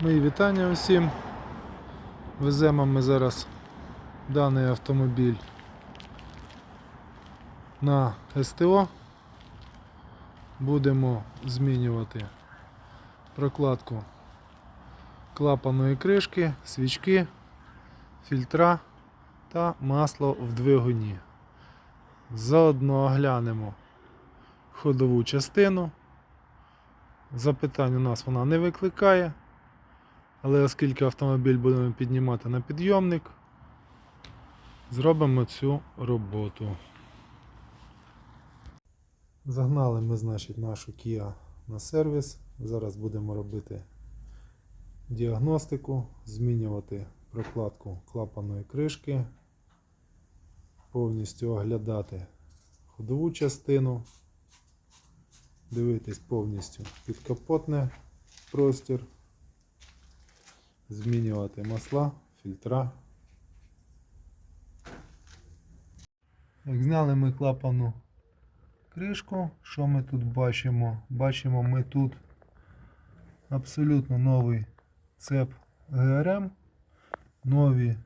Мої вітання усім. Веземо ми зараз даний автомобіль на СТО. Будемо змінювати прокладку клапаної кришки, свічки, фільтра та масло в двигуні. Заодно оглянемо ходову частину. Запитань у нас вона не викликає. Але оскільки автомобіль будемо піднімати на підйомник, зробимо цю роботу. Загнали ми, значить, нашу Kia на сервіс. Зараз будемо робити діагностику, змінювати прокладку клапаної кришки, повністю оглядати ходову частину, дивитись повністю підкапотне простір змінювати масла, фільтра. Як зняли ми клапану кришку, що ми тут бачимо? Бачимо ми тут абсолютно новий цеп ГРМ, нові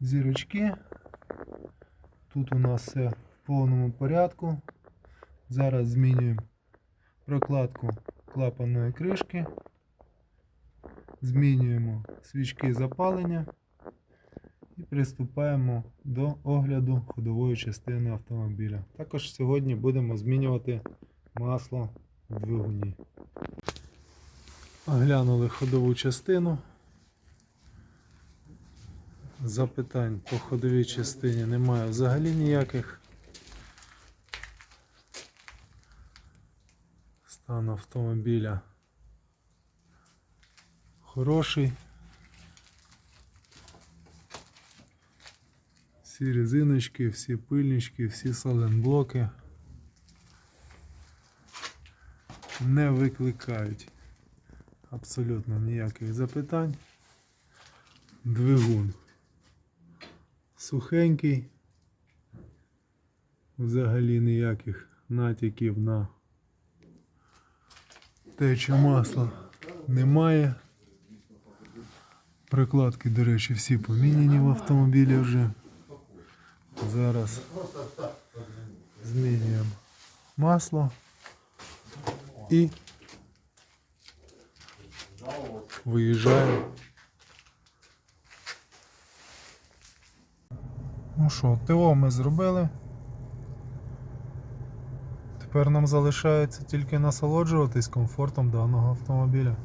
зірочки. Тут у нас все в повному порядку. Зараз змінюємо прокладку клапаної кришки. Змінюємо свічки запалення і приступаємо до огляду ходової частини автомобіля. Також сьогодні будемо змінювати масло в двигуні. Оглянули ходову частину. Запитань по ходовій частині немає взагалі ніяких. Стан автомобіля хороший. Всі резиночки, всі пильнички, всі саленблоки не викликають абсолютно ніяких запитань. Двигун сухенький, взагалі ніяких натяків на течу масла немає. Прикладки, до речі, всі поміняні в автомобілі вже. Зараз змінюємо масло і виїжджаємо. Ну що, ТО ми зробили. Тепер нам залишається тільки насолоджуватись комфортом даного автомобіля.